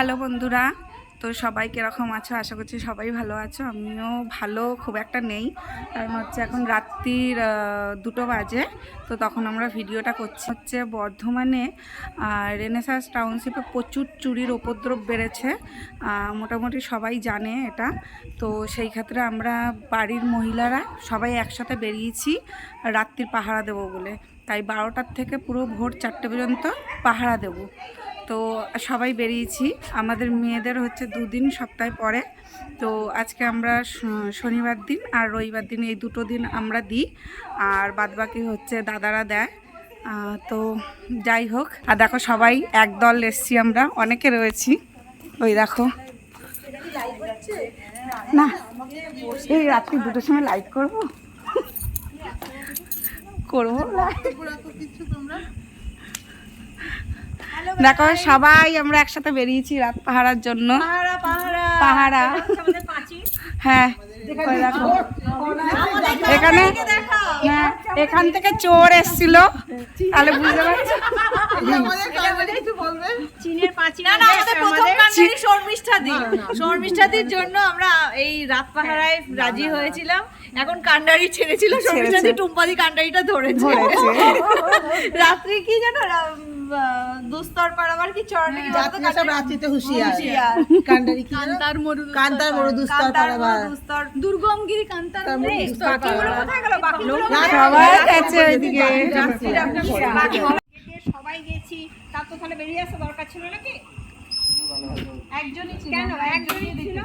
Hello বন্ধুরা, তো সবাই কীরকম আছো? আশা করছি সবাই ভালো আছো। আমিও ভালো, খুব একটা নেই। কারণ হচ্ছে এখন রাত্রির দুটো বাজে, তো তখন আমরা ভিডিওটা করছি। হচ্ছে বর্ধমানে রেনেসাস টাউনশিপে প্রচুর চুরির উপদ্রব বেড়েছে। মোটামুটি সবাই জানে এটা। তো সেই ক্ষেত্রে আমরা বাড়ির মহিলারা সবাই একসাথে বেরিয়েছি রাত্রির পাহারা দেবো বলে। তাই বারোটার থেকে পুরো ভোর চারটে পর্যন্ত পাহারা দেবো। তো সবাই বেরিয়েছি। আমাদের মেয়েদের হচ্ছে দুদিন সপ্তাহে পরে। তো আজকে আমরা শনিবার দিন আর রবিবার দিন এই দুটো দিন আমরা দিই। আর বাদবাকি হচ্ছে দাদারা দেয়। তো যাই হোক। আর দেখো সবাই একদল এসছি আমরা। অনেকে রয়েছি। ওই দেখো। না, এই রাত্রি দুটোর সময় লাইট করব? করব? দেখো সবাই আমরা একসাথে বেরিয়েছি রাত পাহারার জন্য। পাহারা হ্যাঁ এখানে হ্যাঁ এখান থেকে চোর এসছিল। তাহলে বুঝতে পারছ? চীনের না না আমাদের প্রথম কান্ডারি শর্মিষ্ঠাদি। শর্মিষ্ঠাদির জন্য আমরা এই রাত পাহারায় রাজি হয়েছিলাম। এখন কান্ডারি ছেড়েছিল শর্মিষ্ঠাদি টুম্পাদি কান্ডারিটা ধরেছে। রাত্রি কি জানো দুস্তর পাড়াবার কি চরণে কি বলতো সব রাত্রিতে হুঁশিয়ার। কান্ডারি কি? কান্তার মরু কান্তার মরু দুস্তর পাড়াবার। দুস্তর। দুর্গমগিরি কান্তার মরু দুস্তর পাড়াবার। কোথায় গেল? বাকিগুলো সবাই গেছে ওইদিকে। সবাই গেছি। তার তো তাহলে বেরিয়ে আসা দরকার ছিল নাকি? একজনই ছিল। কেন? একজনই ছিল?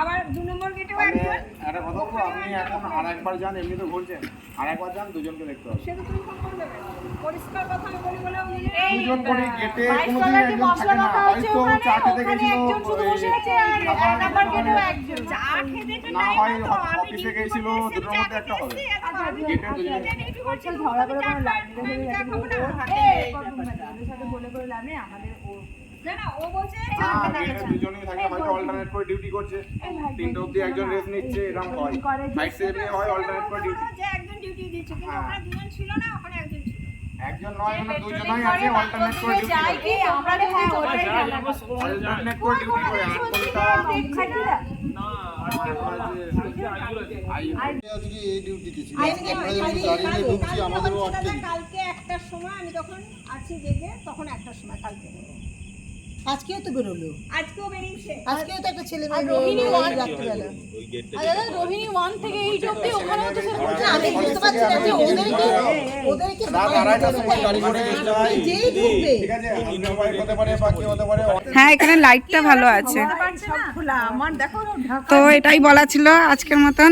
আবার দু নম্বর গেটেও একজন? একটা কথা বলব আপনি এখন আর একবার যান এমনি তো ঘুরছেন। আর একবার যান দুজনকে দেখতে হবে। সে তুমি ফোন করে পরিষ্কার কথা আমি বলি বলে দুজন করে গেটে কোনোদিন একজন থাকে না। হয়তো চা খেতে গেছিল একজন শুধু বসে আছে আর এক নাম্বার গেটেও একজন। চা খেতে তো না হয় অফিসে গেছিল দুটোর মধ্যে একটা হবে। গেটে দুজনে। ডিউটি ডিউটি ধরা করে কোনো লাভ নেই, আমি না, হাতে না, না, ও বলছে চা না খেতে গেটে গেছে। দুজনেই থাকে হয়তো অল্টারনেট করে ডিউটি করছে তিনটে অবধি একজন রেস্ট নিচ্ছে এরকম হয় ফাইভ সেভে হয় অল্টারনেট করে ডিউটি একজন ডিউটি দিচ্ছে, কিন্তু হ্যাঁ। ওখানে দুজন ছিল না, ওখানে একজন ছিল। একজন নয় মানে দুজনই আছে অল্টারনেট করে ডিউটি করে এই, আমরা হ্যাঁ, ওটাই অল্টারনেট করে ডিউটি করে আট ঘণ্টা আজকে এই ডিউটিতে ছিল আমরা যখন দাঁড়িয়ে ঢুকছি আমাদেরও আটকে কালকে একটার সময় আমি তখন আছি জেগে তখন একটার সময় কালকে আজকেও তো বেরোলো। আজকেও বেরিয়েছে। আজকেও তো একটা ছেলে রাত্রিবেলা। আমি বুঝতে পারছি না যে ওদেরকে ওদেরকে যেই ঢুকবে। হ্যাঁ এখানে লাইটটা ভালো আছে। তো এটাই বলা ছিল আজকের মতন।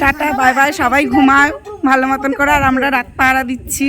টাটা বাই বাই সবাই ঘুমাও ভালো মতন করে আর আমরা রাত পাহারা দিচ্ছি।